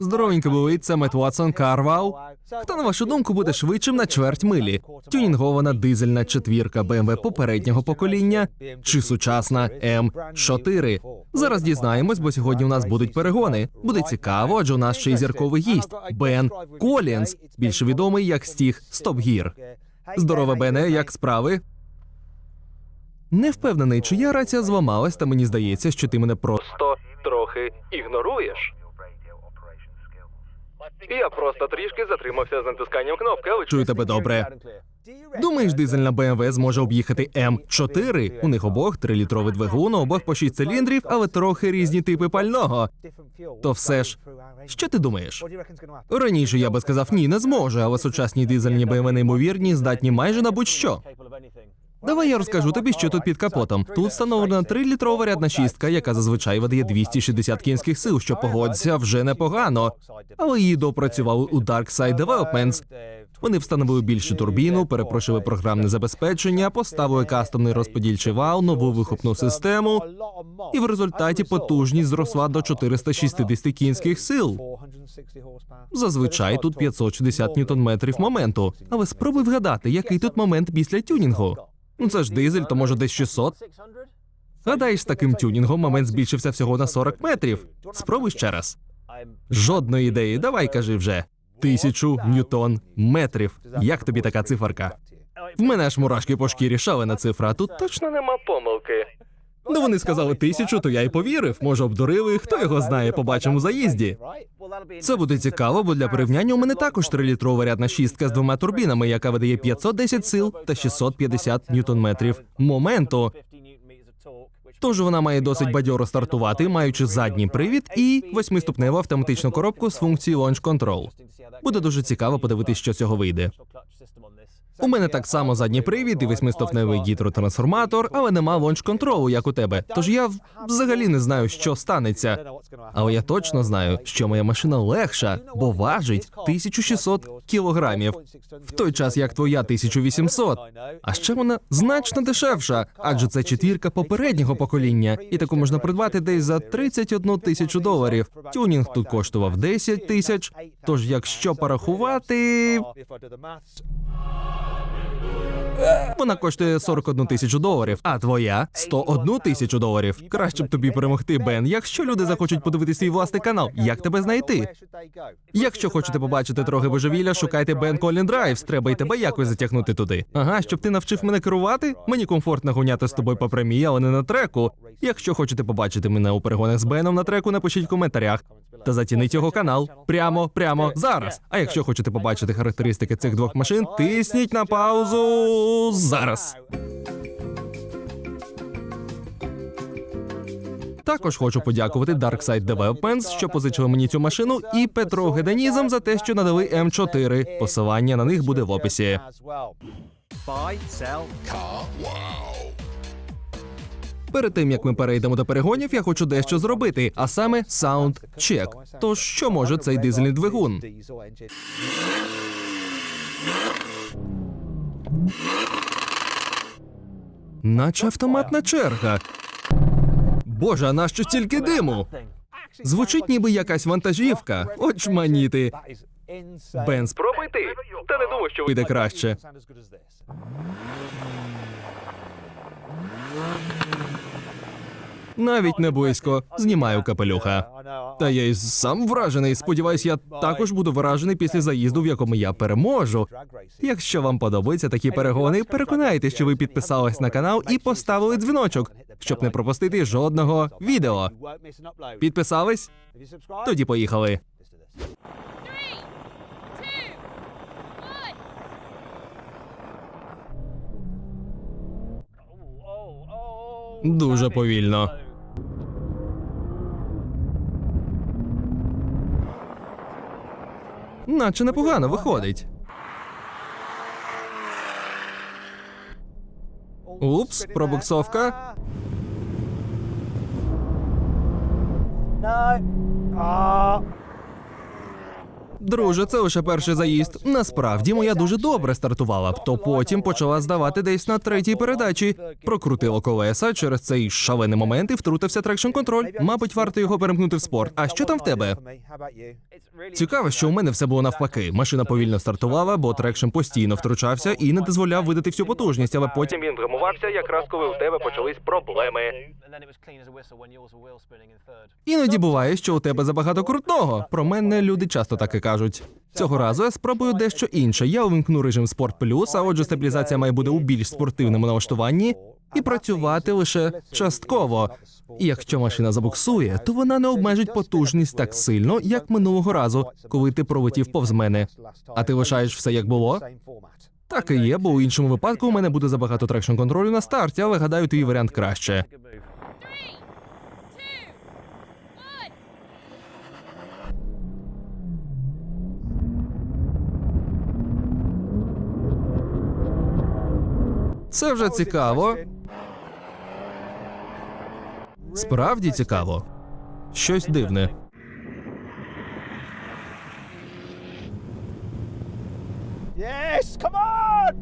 Здоровенько були, це Мет Ватсон, Карвал. Хто, на вашу думку, буде швидшим на чверть милі? Тюнінгована дизельна четвірка BMW попереднього покоління чи сучасна М4? Зараз дізнаємось, бо сьогодні у нас будуть перегони. Буде цікаво, адже у нас ще й зірковий гість Бен Колінс, більше відомий як Стіг Стопгір. Здорово, Бене, як справи? Не впевнений, чи я рація зламалась, та мені здається, що ти мене просто трохи ігноруєш. Я просто трішки затримався з натисканням кнопки, але чую тебе добре. Думаєш, дизельна BMW зможе об'їхати М4? У них обох трилітровий двигун, обох по 6 циліндрів, але трохи різні типи пального. То все ж, Що ти думаєш? Раніше я би сказав ні, не зможе, але сучасні дизельні BMW неймовірні, здатні майже на будь-що. Давай я розкажу тобі, що тут під капотом. Тут встановлена 3-літрова рядна шістка, яка зазвичай видає 260 кінських сил, що погодься вже непогано. Але її допрацювали у Darkside Developments. Вони встановили більшу турбіну, перепрошили програмне забезпечення, поставили кастомний розподільчий вал, нову вихопну систему, і в результаті потужність зросла до 460 кінських сил. Зазвичай тут 560 ньютон-метрів моменту. Але спробуй вгадати, який тут момент після тюнінгу. Ну це ж дизель, то може десь 600. Гадаєш, з таким тюнінгом момент збільшився всього на 40 метрів. Спробуй ще раз. Жодної ідеї, давай кажи вже. Тисячу ньютон метрів. Як тобі така циферка? В мене аж мурашки по шкірі шалена цифра, а тут точно нема помилки. Ну вони сказали тисячу, то я й повірив. Може, обдурили, хто його знає, побачимо у заїзді. Це буде цікаво, бо для порівняння у мене також трилітрова рядна шістка з двома турбінами, яка видає 510 сил та 650 ньютон-метрів моменту. Тож вона має досить бадьоро стартувати, маючи задній привід і восьмиступневу автоматичну коробку з функцією Launch Control. Буде дуже цікаво подивитись, що цього вийде. У мене так само задній привід і восьмиступневий гідротрансформатор, але нема лонч-контролу, як у тебе. Тож я взагалі не знаю, що станеться. Але я точно знаю, що моя машина легша, бо важить 1600 кілограмів, в той час як твоя 1800. А ще вона значно дешевша, адже це четвірка попереднього покоління, і таку можна придбати десь за 31 тисячу доларів. Тюнінг тут коштував 10 тисяч. Тож, якщо порахувати, вона коштує 41 тисячу доларів, а твоя 101 тисячу доларів. Краще б тобі перемогти, Бен. Якщо люди захочуть подивитися свій власний канал, як тебе знайти? Якщо хочете побачити трохи божевілля, шукайте Бен Колін Драйвс. Треба й тебе якось затягнути туди. Ага, щоб ти навчив мене керувати. Мені комфортно гуняти з тобою по прямій, але не на треку. Якщо хочете побачити мене у перегонах з Беном на треку, напишіть в коментарях. Та затініть його канал прямо, прямо зараз. А якщо хочете побачити характеристики цих двох машин, тисніть на паузу зараз. Також хочу подякувати Darkside Developments, що позичили мені цю машину, і Петро Геданізм за те, що надали М4. Посилання на них буде в описі. Buy, sell, Перед тим як ми перейдемо до перегонів, я хочу дещо зробити, а саме саунд-чек. Тож що може цей дизельний двигун? Наче автоматна черга. Боже, а нащо стільки диму? Звучить ніби якась вантажівка. That. Бен, спробуй ти. Та не думаю, що вийде краще. Навіть не близько. Знімаю капелюха. Та я й сам вражений. Сподіваюсь, я також буду вражений після заїзду, в якому я переможу. Якщо вам подобаються такі перегони, переконайте, що ви підписались на канал і поставили дзвіночок, щоб не пропустити жодного відео. Підписались? Тоді поїхали. Дуже повільно. Наче непогано виходить. Упс, пробуксовка. No. Друже, це лише перший заїзд. Насправді моя дуже добре стартувала, то потім почала здавати десь на третій передачі. Прокрутило колеса через цей шалений момент і втрутився трекшн контроль. Мабуть, варто його перемкнути в спорт. А що там в тебе? Цікаво, що у мене все було навпаки. Машина повільно стартувала, бо трекшн постійно втручався і не дозволяв видати всю потужність, але потім він вгамувався, якраз коли у тебе почались проблеми. Іноді буває, що у тебе забагато крутного. Про мене люди часто так і кажуть. Цього разу я спробую дещо інше. Я увімкну режим Спорт Плюс, а отже, стабілізація має бути у більш спортивному налаштуванні і працювати лише частково. І якщо машина забуксує, то вона не обмежить потужність так сильно, як минулого разу, коли ти пролетів повз мене. А ти лишаєш все як було? Так і є, бо у іншому випадку у мене буде забагато трекшн контролю на старті, але гадаю, твій варіант краще. Це вже цікаво. Справді цікаво. Щось дивне. Yes, come on!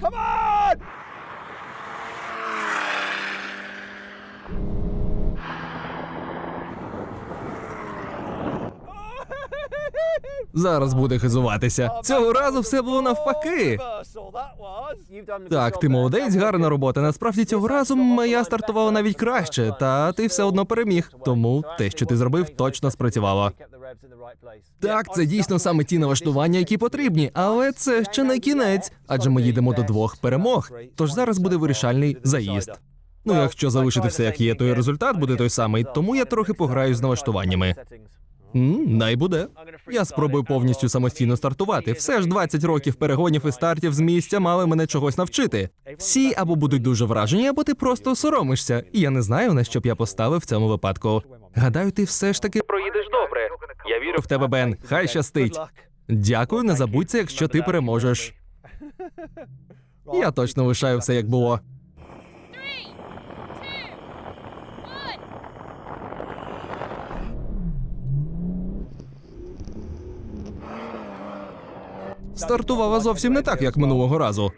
Come on! Зараз буде хизуватися. Цього разу все було навпаки. Так, ти молодець, гарна робота. Насправді цього разу моя стартувала навіть краще, та ти все одно переміг. Тому те, що ти зробив, точно спрацювало. Так, це дійсно саме ті налаштування, які потрібні, але це ще не кінець, адже ми їдемо до двох перемог. Тож зараз буде вирішальний заїзд. Ну, якщо залишити все як є, то і результат буде той самий, тому я трохи пограю з налаштуваннями. М, най буде. Я спробую повністю самостійно стартувати. Все ж 20 років перегонів і стартів з місця мали мене чогось навчити. Всі або будуть дуже вражені, або ти просто соромишся. І я не знаю, на що б я поставив в цьому випадку. Гадаю, ти все ж таки проїдеш добре. Я вірю в тебе, Бен. Хай щастить. Дякую, не забудь це, якщо ти переможеш. Я точно лишаю все як було. Стартувала зовсім не так, як минулого разу.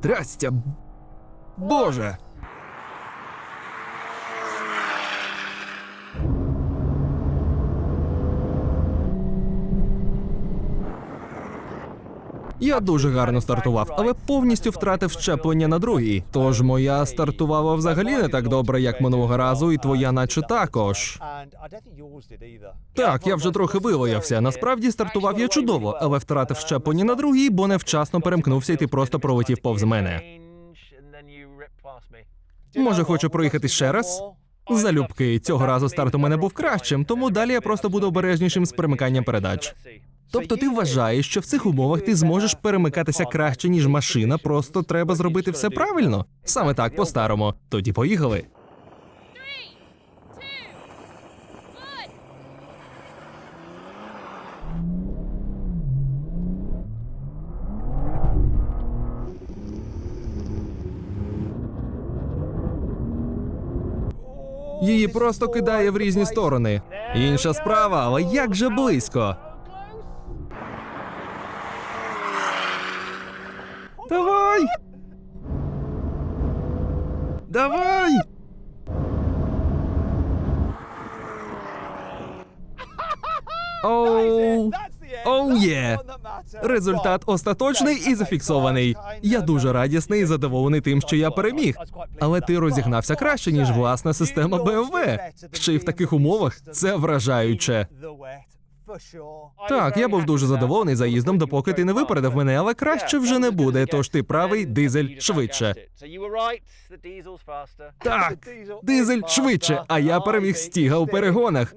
Трястя. Боже. Я дуже гарно стартував, але повністю втратив щеплення на другій. Тож моя стартувала взагалі не так добре, як минулого разу, і твоя, наче також. Так, я вже трохи вилоявся. Насправді стартував я чудово, але втратив щеплення на другій, бо невчасно перемкнувся, і ти просто пролетів повз мене. Може, хочу проїхати ще раз? Залюбки, цього разу старт у мене був кращим, тому далі я просто буду обережнішим з перемиканням передач. Тобто ти вважаєш, що в цих умовах ти зможеш перемикатися краще, ніж машина, просто треба зробити все правильно? Саме так, по-старому. Тоді поїхали. Її просто кидає в різні сторони. Інша справа, але як же близько. Давай! Давай! Оу! Оу є! Результат остаточний і зафіксований. Я дуже радісний і задоволений тим, що я переміг. Але ти розігнався краще, ніж власна система BMW. Ще й в таких умовах це вражаюче. Так, я був дуже задоволений заїздом, допоки ти не випередив мене, але краще вже не буде. Тож ти правий, дизель швидше. Так, дизель швидше, а я переміг стіга у перегонах.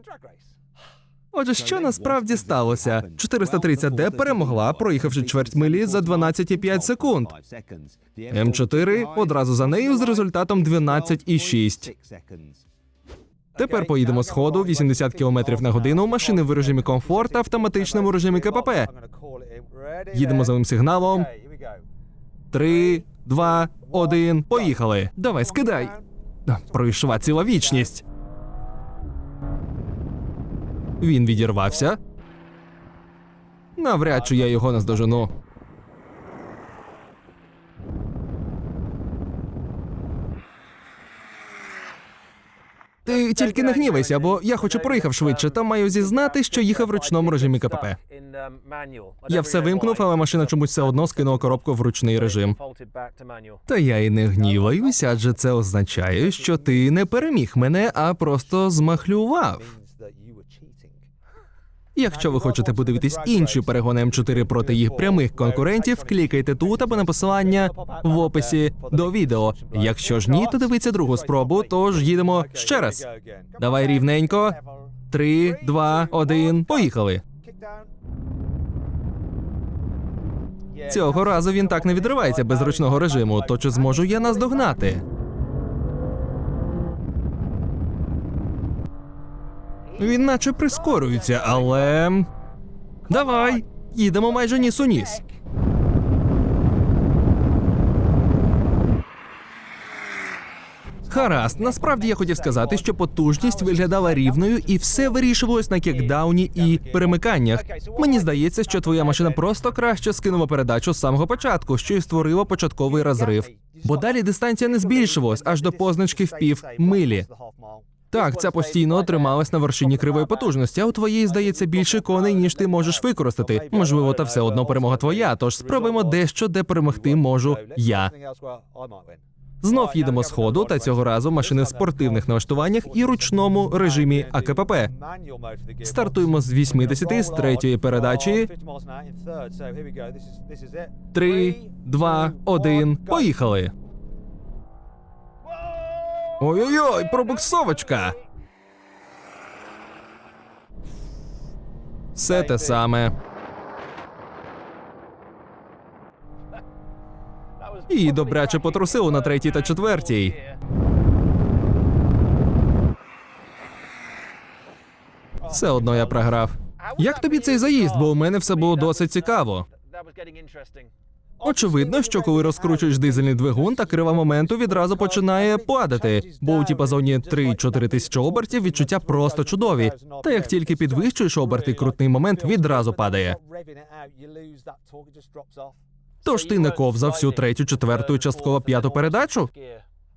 Отже, що насправді сталося? 430D перемогла, проїхавши чверть милі за 12,5 секунд. М4 одразу за нею з результатом 12,6. Тепер поїдемо з ходу 80 км на годину, машини в режимі комфорт, автоматичному режимі КПП. Їдемо за ним сигналом. Три, два, один, поїхали. Давай, скидай. Пройшла ціла вічність. Він відірвався. Навряд чи я його наздожену. Ти тільки не гнівайся, бо я хоч і проїхав швидше, та маю зізнати, що їхав в ручному режимі КПП. Я все вимкнув, але машина чомусь все одно скинула коробку в ручний режим. Та я й не гніваюся, адже це означає, що ти не переміг мене, а просто змахлював. Якщо ви хочете подивитись інші перегони М4 проти їх прямих конкурентів, клікайте тут або на посилання в описі до відео. Якщо ж ні, то дивіться другу спробу. Тож їдемо ще раз. Давай рівненько. Три, два, один. Поїхали. Цього разу він так не відривається без ручного режиму. То чи зможу я наздогнати? Він наче прискорюється, але. Давай, їдемо майже ніс у ніс. Гаразд, насправді я хотів сказати, що потужність виглядала рівною і все вирішувалось на кікдауні і перемиканнях. Мені здається, що твоя машина просто краще скинула передачу з самого початку, що й створило початковий розрив. Бо далі дистанція не збільшувалась аж до позначки в пів милі. Так, ця постійно трималась на вершині кривої потужності, а у твоєї здається більше коней, ніж ти можеш використати. Можливо, та все одно перемога твоя. Тож спробуємо дещо, де перемогти можу я. Знов їдемо з ходу, та цього разу машини в спортивних налаштуваннях і ручному режимі АКПП. Стартуємо з 80 з третьої передачі. Три, два, один. Поїхали. Ой-ой-ой, пробуксовочка. Все те саме. І добряче потрусило на третій та четвертій. Все одно я програв. Як тобі цей заїзд? Бо у мене все було досить цікаво. Очевидно, що коли розкручуєш дизельний двигун, та крива моменту відразу починає падати, бо у діапазоні 3-4 тисячі обертів відчуття просто чудові. Та як тільки підвищуєш оберти, крутний момент відразу падає. Тож ти не ковзав всю третю, четверту частково п'яту передачу?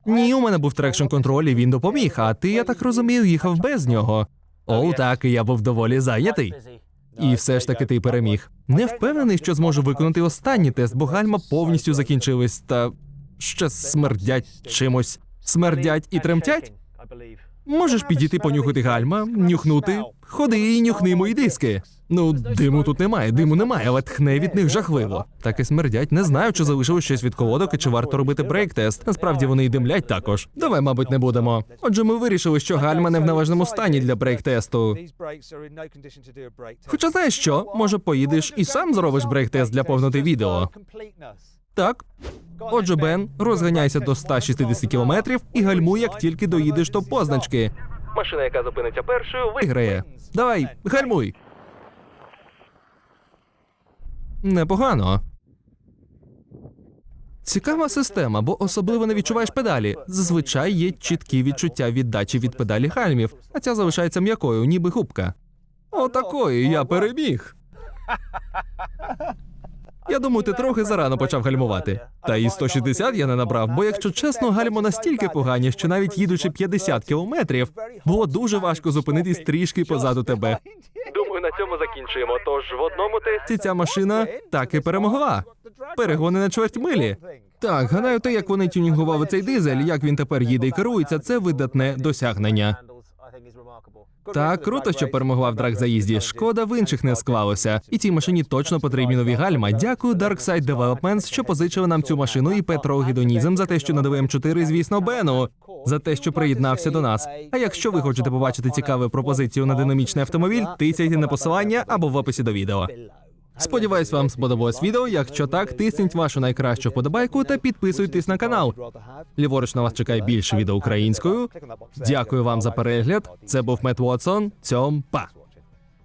Ні, у мене був трекшн контроль, і він допоміг. А ти, я так розумію, їхав без нього. О, так, і я був доволі зайнятий. І все ж таки ти переміг. Не впевнений, що зможу виконати останній тест, бо гальма повністю закінчились та ще смердять чимось. Смердять і тремтять? Можеш підійти понюхати гальма, нюхнути. Ходи і нюхни мої диски. Ну, диму тут немає, диму немає, але тхне від них жахливо. Так і смердять. Не знаю, чи залишилось щось від колодок і чи варто робити брейк-тест. Насправді вони й димлять також. Давай, мабуть, не будемо. Отже, ми вирішили, що гальма не в належному стані для брейк-тесту. Хоча знаєш що, може поїдеш і сам зробиш брейк-тест для повноти відео. Так. Отже, Бен, розганяйся до 160 кілометрів і гальмуй, як тільки доїдеш до позначки. Машина, яка зупиниться першою, виграє. Давай, гальмуй. Непогано. Цікава система, бо особливо не відчуваєш педалі. Зазвичай є чіткі відчуття віддачі від педалі гальмів, а ця залишається м'якою, ніби губка. Отакої я переміг. Я думаю, ти трохи зарано почав гальмувати. Та і 160 я не набрав, бо якщо чесно, гальмо настільки погані, що навіть їдучи 50 кілометрів, було дуже важко зупинитись трішки позаду тебе. Думаю, на цьому закінчуємо. Тож в одному тесті ця машина так і перемогла. Перегони на чверть милі. Так, гадаю, те, як вони тюнінгували цей дизель, як він тепер їде і керується, це видатне досягнення. Так, круто, що перемогла в драк-заїзді. Шкода, в інших не склалося. І цій машині точно потрібні нові гальма. Дякую Darkside Developments, що позичили нам цю машину, і Петро Гідонізм за те, що надав М4, звісно, Бену. За те, що приєднався до нас. А якщо ви хочете побачити цікаву пропозицію на динамічний автомобіль, тицяйте на посилання або в описі до відео. Сподіваюсь, вам сподобалось відео. Якщо так, тисніть вашу найкращу вподобайку та підписуйтесь на канал. Ліворуч на вас чекає більше відео українською. Дякую вам за перегляд. Це був Мет Уотсон. Цьом па.